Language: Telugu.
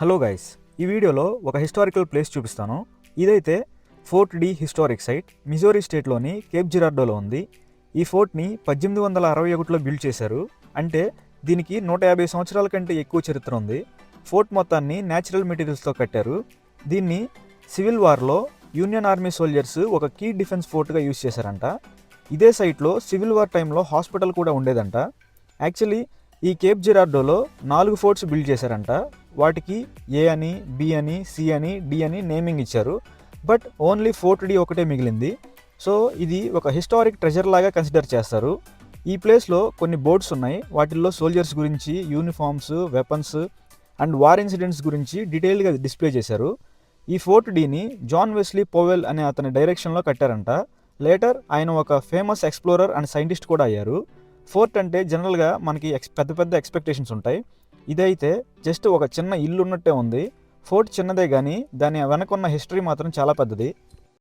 హలో గైస్ ఈ వీడియోలో ఒక హిస్టారికల్ ప్లేస్ చూపిస్తాను. ఇదైతే fort D historic site. Missouri స్టేట్లోని Cape జిరార్డోలో ఉంది. ఈ ఫోర్ట్ని పద్దెనిమిది వందల అరవై ఒకటిలో బిల్డ్ చేశారు. అంటే దీనికి నూట యాభై సంవత్సరాల కంటే ఎక్కువ చరిత్ర ఉంది. ఫోర్ట్ మొత్తాన్ని న్యాచురల్ మెటీరియల్స్తో కట్టారు. దీన్ని సివిల్ వార్లో యూనియన్ ఆర్మీ సోల్జర్స్ ఒక కీ డిఫెన్స్ ఫోర్ట్గా యూజ్ చేశారంట. ఇదే సైట్లో సివిల్ వార్ టైంలో హాస్పిటల్ కూడా ఉండేదంట. యాక్చువల్లీ ఈ కేప్ జిరార్డోలో నాలుగు ఫోర్ట్స్ బిల్డ్ చేశారంట. వాటికి ఏ అని బి అని సి అని డి అని నేమింగ్ ఇచ్చారు. బట్ ఓన్లీ ఫోర్ట్ డి ఒకటే మిగిలింది. సో ఇది ఒక హిస్టారిక్ ట్రెజర్ లాగా కన్సిడర్ చేస్తారు. ఈ ప్లేస్లో కొన్ని బోర్డ్స్ ఉన్నాయి. వాటిల్లో సోల్జర్స్ గురించి uniforms weapons and war incidents గురించి డీటెయిల్గా డిస్ప్లే చేశారు. ఈ ఫోర్ట్ డీని జాన్ వెస్లీ పోవెల్ అనే అతని డైరెక్షన్లో కట్టారంట. లేటర్ ఆయన ఒక ఫేమస్ ఎక్స్ప్లోరర్ అండ్ సైంటిస్ట్ కూడా అయ్యారు. ఫోర్ట్ అంటే జనరల్గా మనకి ఎక్స్ పెద్ద పెద్ద ఎక్స్పెక్టేషన్స్ ఉంటాయి. ఇదైతే జస్ట్ ఒక చిన్న ఇల్లు ఉన్నట్టే ఉంది. ఫోర్ట్ చిన్నదే కానీ దాని వెనకున్న హిస్టరీ మాత్రం చాలా పెద్దది.